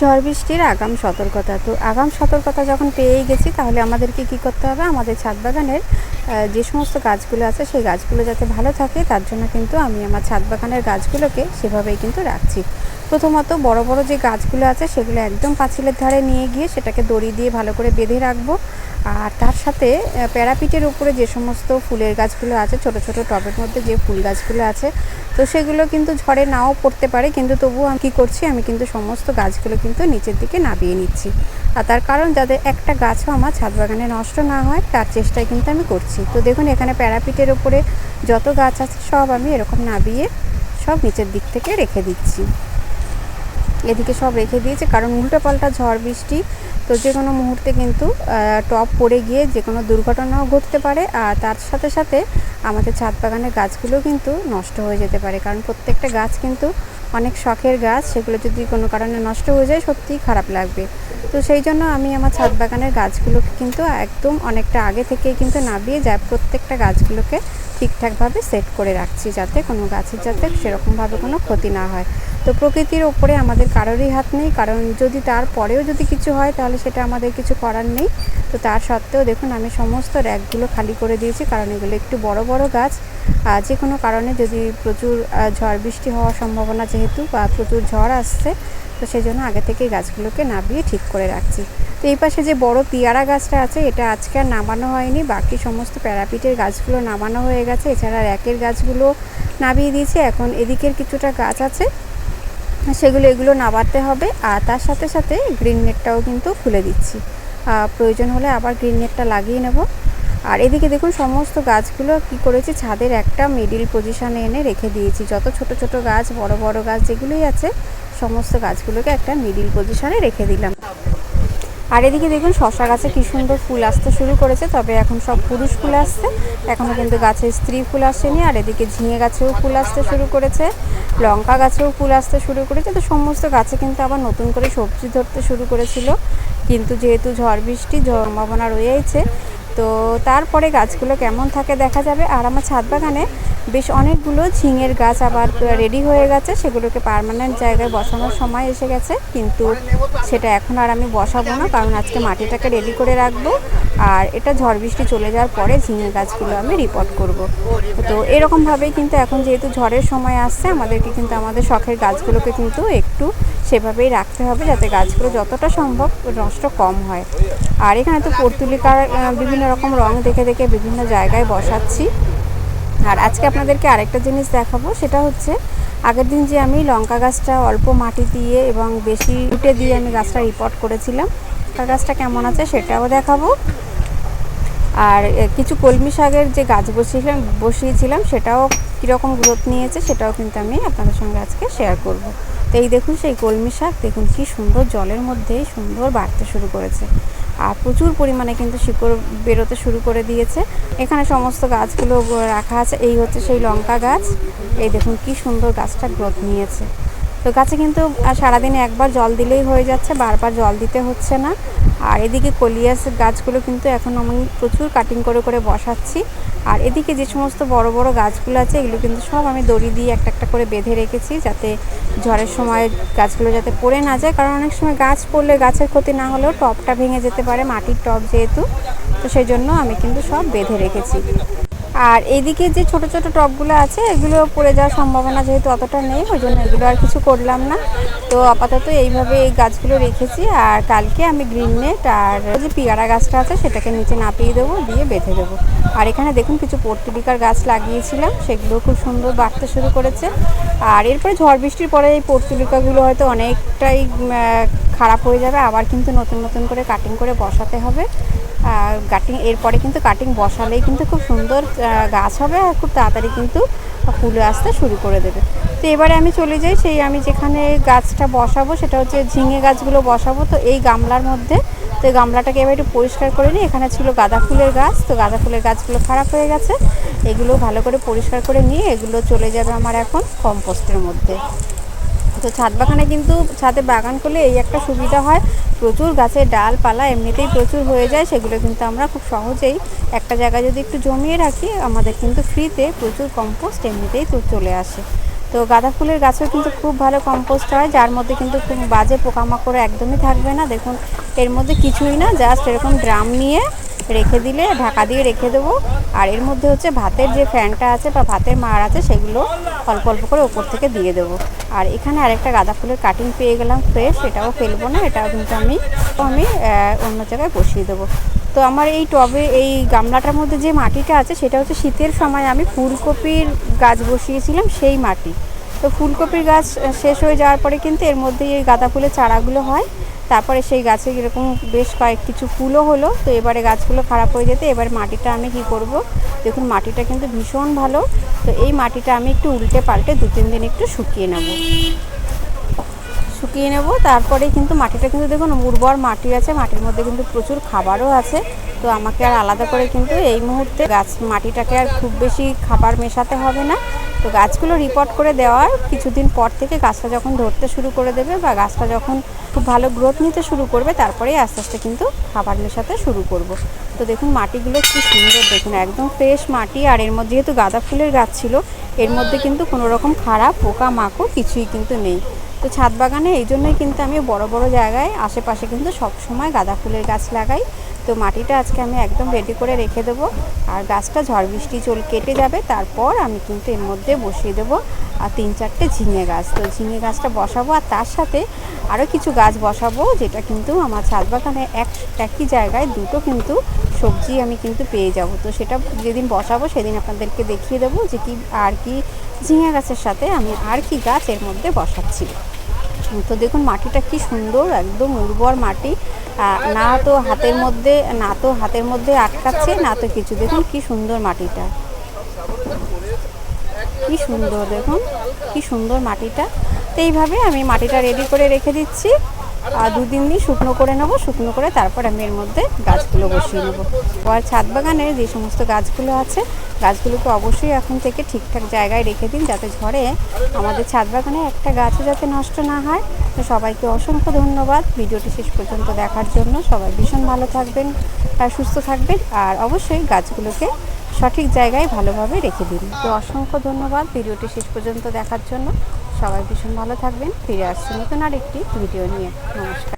ঝড় বৃষ্টির আগাম সতর্কতা। তো আগাম সতর্কতা যখন পেয়েই গেছি, তাহলে আমাদেরকে কি করতে হবে? আমাদের ছাদ বাগানের যে সমস্ত গাছগুলো আছে, সেই গাছগুলো যাতে ভালো থাকে, তার জন্য কিন্তু আমি আমার ছাদ বাগানের গাছগুলোকে সেভাবেই কিন্তু রাখছি। প্রথমত বড় বড় যে গাছগুলো আছে, সেগুলো একদম পাঁচিলের ধারে নিয়ে গিয়ে সেটাকে দড়ি দিয়ে ভালো করে বেঁধে রাখব। আর তার সাথে প্যারাপিটের উপরে যে সমস্ত ফুলের গাছগুলো আছে, ছোট ছোট টবের মধ্যে যে ফুল গাছগুলো আছে, তো সেগুলো কিন্তু ঝড়ে নাও পড়তে পারে, কিন্তু তবুও আমি কী করছি, আমি কিন্তু সমস্ত গাছগুলো কিন্তু নিচের দিকে নামিয়ে নিচ্ছি। আর তার কারণ, যাতে একটা গাছও আমার ছাদ বাগানে নষ্ট না হয়, তার চেষ্টাই কিন্তু আমি করছি। তো দেখুন, এখানে প্যারাপিটের উপরে যত গাছ আছে, সব আমি এরকম নাবিয়ে সব নিচের দিক থেকে রেখে দিচ্ছি। এদিকে সব রেখে দিয়েছে। কারণ উল্টো পাল্টা ঝড় বৃষ্টি, তো যে কোনো মুহূর্তে কিন্তু টপ পড়ে গিয়ে যে কোনো দুর্ঘটনাও ঘটতে পারে। আর তার সাথে সাথে আমাদের ছাদ বাগানের গাছগুলো কিন্তু নষ্ট হয়ে যেতে পারে। কারণ প্রত্যেকটা গাছ কিন্তু অনেক শখের গাছ, সেগুলো যদি কোনো কারণে নষ্ট হয়ে যায়, সত্যিই খারাপ লাগবে। তো সেই জন্য আমি আমার ছাদ বাগানের গাছগুলোকে কিন্তু একদম অনেকটা আগে থেকেই কিন্তু নাবিয়ে যায় প্রত্যেকটা গাছগুলোকে ঠিকঠাকভাবে সেট করে রাখছি যাতে কোনো গাছের যাতে সেরকমভাবে কোনো ক্ষতি না হয়। তো প্রকৃতির ওপরে আমাদের কারোরই হাত নেই, কারণ যদি তারপরেও যদি কিছু হয় তাহলে সেটা আমাদের কিছু করার নেই। তো তার সত্ত্বেও দেখুন আমি সমস্ত র্যাকগুলো খালি করে দিয়েছি, কারণ এগুলো একটু বড় বড় গাছ। যে কোনো কারণে যদি প্রচুর ঝড় বৃষ্টি হওয়ার সম্ভাবনা যেহেতু বা প্রচুর ঝড় আসছে, তো সেই জন্য আগে থেকেই গাছগুলোকে নামিয়ে ঠিক করে রাখছি। তো এই পাশে যে বড় পিয়ারা গাছটা আছে, এটা আজকে আর নামানো হয়নি। বাকি সমস্ত প্যারাপিটের গাছগুলো নামানো হয়ে গেছে। এছাড়া র্যাকের গাছগুলো নামিয়ে দিয়েছি। এখন এদিকের কিছুটা গাছ আছে, সেগুলো এগুলো নামাতে হবে। আর তার সাথে সাথে গ্রিন নেটটাও কিন্তু খুলে দিচ্ছি। প্রয়োজন হলে আবার গ্রিন নেটটা লাগিয়ে নেব। আর এদিকে দেখুন, সমস্ত গাছগুলো কি করেছি, ছাদের একটা মিডিল পজিশানে এনে রেখে দিয়েছি। যত ছোট ছোট গাছ, বড় বড় গাছ যেগুলোই আছে, সমস্ত গাছগুলোকে একটা মিডিল পজিশানে রেখে দিলাম। আর এদিকে দেখুন শশা গাছে কি সুন্দর ফুল আসতে শুরু করেছে, তবে এখন সব পুরুষ ফুল আসছে। এখনও কিন্তু গাছে স্ত্রী ফুল আসেনি, আর এদিকে ঝিঙে গাছেও ফুল আসতে শুরু করেছে, লঙ্কা গাছেও ফুল আসতে শুরু করেছে। তো সমস্ত গাছে কিন্তু আবার নতুন করে সবজি ধরতে শুরু করেছিল। কিন্তু যেহেতু ঝড় বৃষ্টি সম্ভাবনা রয়েছে, তো তারপরে গাছগুলো কেমন থাকে দেখা যাবে। আর আমার ছাদ বাগানে বেশ অনেকগুলো ঝিঙের গাছ আবার রেডি হয়ে গেছে। সেগুলোকে পার্মানেন্ট জায়গায় বসানোর সময় এসে গেছে। কিন্তু সেটা এখন আর আমি বসাবো না, কারণ আজকে মাটিটাকে রেডি করে রাখব। আর এটা ঝড় বৃষ্টি চলে যাওয়ার পরে ঝিঙে গাছগুলো আমি রিপোর্ট করব। তো এরকমভাবেই কিন্তু এখন যেহেতু ঝড়ের সময় আসছে, আমাদেরকে কিন্তু আমাদের শখের গাছগুলোকে কিন্তু একটু সেভাবেই রাখতে হবে, যাতে গাছগুলো যতটা সম্ভব নষ্ট কম হয়। আর এখানে তো পর্তুলিকার বিভিন্ন রকম রং দেখে দেখে বিভিন্ন জায়গায় বসাচ্ছি। আর আজকে আপনাদেরকে আরেকটা জিনিস দেখাবো, সেটা হচ্ছে আগের দিন যে আমি লঙ্কা গাছটা অল্প মাটি দিয়ে এবং বেশি উঠে দিয়ে আমি গাছটা রিপোর্ট করেছিলাম, লঙ্কা গাছটা কেমন আছে সেটাও দেখাবো। আর কিছু কলমি শাকের যে গাছ বসিয়েছিলাম বসিয়েছিলাম, সেটাও কীরকম গ্রোথ নিয়েছে সেটাও কিন্তু আমি আপনাদের সঙ্গে আজকে শেয়ার করব। তো এই দেখুন সেই কলমি শাক, দেখুন কি সুন্দর জলের মধ্যেই সুন্দর বাড়তে শুরু করেছে। আর প্রচুর পরিমাণে কিন্তু শিকড় বেরোতে শুরু করে দিয়েছে। এখানে সমস্ত গাছগুলো রাখা আছে। এই হচ্ছে সেই লঙ্কা গাছ। এই দেখুন কি সুন্দর গাছটা গ্রোথ নিয়েছে। তো গাছে কিন্তু সারাদিনে একবার জল দিলেই হয়ে যাচ্ছে, বারবার জল দিতে হচ্ছে না। আর এদিকে কলিয়াস গাছগুলো কিন্তু এখন আমি প্রচুর কাটিং করে করে বসাচ্ছি। আর এদিকে যে সমস্ত বড় বড় গাছগুলো আছে, এগুলো কিন্তু সব আমি দড়ি দিয়ে একটা একটা করে বেঁধে রেখেছি যাতে ঝড়ের সময় গাছগুলো যাতে পড়ে না যায়। কারণ অনেক সময় গাছ পড়লে গাছের ক্ষতি না হলেও টপটা ভেঙে যেতে পারে, মাটির টপ যেহেতু, তো সেই জন্য আমি কিন্তু সব বেঁধে রেখেছি। আর এদিকে যে ছোট ছোট টবগুলো আছে, এগুলো পড়ে যাওয়ার সম্ভাবনা যেহেতু অতটা নেই ওই জন্য এগুলো আর কিছু করলাম না। তো আপাতত এইভাবে এই গাছগুলো রেখেছি, আর কালকে আমি গ্রিন নেট আর যে পিয়ারা গাছটা আছে, সেটাকে নিচে নাপিয়ে দেবো, দিয়ে বেঁধে দেবো। আর এখানে দেখুন কিছু পর্তুলিকার গাছ লাগিয়েছিলাম, সেগুলো খুব সুন্দর বাড়তে শুরু করেছে। আর এরপরে ঝড় বৃষ্টির পরে এই পর্তুলিকাগুলো হয়তো অনেকটাই খারাপ হয়ে যাবে, আবার কিন্তু নতুন নতুন করে কাটিং করে বসাতে হবে। কাটিং এরপরে কিন্তু কাটিং বসালেই কিন্তু খুব সুন্দর গাছ হবে আর খুব তাড়াতাড়ি কিন্তু ফুলে আসতে শুরু করে দেবে। তো এবারে আমি চলে যাই, সেই আমি যেখানে গাছটা বসাবো সেটা হচ্ছে ঝিঙে গাছগুলো বসাবো। তো এই গামলার মধ্যে, তো গামলাটাকে এবার একটু পরিষ্কার করে নিই। এখানে ছিল গাঁদা ফুলের গাছ, তো গাঁদা ফুলের গাছগুলো খারাপ হয়ে গেছে। এগুলো ভালো করে পরিষ্কার করে নিয়ে এগুলো চলে যাবে আমার এখন কম্পোস্টের মধ্যে। তো ছাদ বাগানে কিন্তু ছাদে বাগান করলে এই একটা সুবিধা হয়। প্রচুর গাছের ডালপালা এমনিতেই প্রচুর হয়ে যায়, সেগুলো কিন্তু আমরা খুব সহজেই একটা জায়গায় যদি একটু জমিয়ে রাখি, আমাদের কিন্তু ফ্রিতে প্রচুর কম্পোস্ট এমনিতেই তো চলে আসে। তো গাঁদা ফুলের গাছও কিন্তু খুব ভালো কম্পোস্ট হয়, যার মধ্যে কিন্তু খুব বাজে পোকামাকড় একদমই থাকবে না। দেখুন, এর মধ্যে কিছুই না জাস্ট এরকম ড্রাম নিয়ে রেখে দিলে, ঢাকা দিয়ে রেখে দেবো। আর এর মধ্যে হচ্ছে ভাতের যে ফ্যানটা আছে বা ভাতের মার আছে, সেগুলো অল্প অল্প করে ওপর থেকে দিয়ে দেবো। আর এখানে আরেকটা গাঁদা ফুলের কাটিং পেয়ে গেলাম ফ্রেশ এটাও ফেলব না এটাও কিন্তু আমি আমি অন্য জায়গায় বসিয়ে দেবো। তো আমার এই টবে, এই গামলাটার মধ্যে যে মাটিটা আছে, সেটা হচ্ছে শীতের সময় আমি ফুলকপির গাছ বসিয়েছিলাম, সেই মাটি। তো ফুলকপির গাছ শেষ হয়ে যাওয়ার পরে কিন্তু এর মধ্যেই এই গাঁদা ফুলের চারাগুলো হয়। তারপরে সেই গাছে এরকম বেশ কয়েক কিছু ফুলও হলো। তো এবারে গাছগুলো খারাপ হয়ে যেতে এবার মাটিটা আমি কি করব? দেখুন, মাটিটা কিন্তু ভীষণ ভালো। তো এই মাটিটা আমি একটু উল্টে পাল্টে দু তিন দিন একটু শুকিয়ে নেব। শুকিয়ে নেব। তারপরে কিন্তু মাটিটা কিন্তু দেখুন উর্বর মাটি আছে, মাটির মধ্যে কিন্তু প্রচুর খাবারও আছে। তো আমাকে আর আলাদা করে কিন্তু এই মুহূর্তে গাছ, মাটিটাকে আর খুব বেশি খাবার মেশাতে হবে না। তো গাছগুলো রিপোর্ট করে দেওয়ার কিছুদিন পর থেকে গাছটা যখন ধরতে শুরু করে দেবে বা গাছটা যখন খুব ভালো গ্রোথ নিতে শুরু করবে, তারপরেই আস্তে আস্তে কিন্তু খাবার মেশাতে শুরু করব। তো দেখুন মাটিগুলো কি সুন্দর, দেখুন একদম ফ্রেশ মাটি। আর এর মধ্যে যেহেতু গাঁদা ফুলের গাছ ছিল, এর মধ্যে কিন্তু কোনো রকম খারাপ পোকা মাকড় কিছুই কিন্তু নেই। তো ছাদ বাগানে এই জন্যই কিন্তু আমি বড় বড় জায়গায় আশেপাশে কিন্তু সব সময় গাঁদা ফুলের গাছ লাগাই। তো মাটিটা আজকে আমি একদম রেডি করে রেখে দেবো আর গাছটা ঝড় বৃষ্টি চল কেটে যাবে, তারপর আমি কিন্তু এর মধ্যে বসিয়ে দেবো আর তিন চারটে ঝিঙে গাছ। তো ঝিঙে গাছটা বসাবো আর তার সাথে আরও কিছু গাছ বসাবো, যেটা কিন্তু আমার ছাদ বাগানে এক একই জায়গায় দুটো কিন্তু সবজি আমি কিন্তু পেয়ে যাব। তো সেটা যেদিন বসাবো সেদিন আপনাদেরকে দেখিয়ে দেবো যে কি আর কি ঝিঙে গাছের সাথে আমি আর কি গাছ এর মধ্যে বসাচ্ছি। তো দেখুন, মাটিটা কি সুন্দর, একদম উর্বর মাটি। না তো হাতের মধ্যে, না তো হাতের মধ্যে আটকাচ্ছে, না তো কিছু। দেখুন কি সুন্দর মাটিটা। কি সুন্দর, দেখুন, কি সুন্দর মাটিটা। তো এইভাবে আমি মাটিটা রেডি করে রেখে দিচ্ছি। দু তিন দিন শুকনো করে নেব, শুকনো করে তারপর আমি এর মধ্যে গাছগুলো বসিয়ে নেব। আর ছাদ বাগানে যে সমস্ত গাছগুলো আছে, গাছগুলোকে অবশ্যই এখন থেকে ঠিকঠাক জায়গায় রেখে দিন যাতে ঝড়ে আমাদের ছাদ বাগানে একটা গাছও যাতে নষ্ট না হয়। তো সবাইকে অসংখ্য ধন্যবাদ। ভিডিওটি শেষ পর্যন্ত দেখার জন্য সবাই ভীষণ ভালো থাকবেন আর সুস্থ থাকবেন আর অবশ্যই গাছগুলোকে সঠিক জায়গায় ভালোভাবে রেখে দিন। তো অসংখ্য ধন্যবাদ। ভিডিওটি শেষ পর্যন্ত দেখার জন্য। সবাই ভীষণ ভালো থাকবেন। ফিরে আসছি নতুন আর একটি ভিডিও নিয়ে। নমস্কার।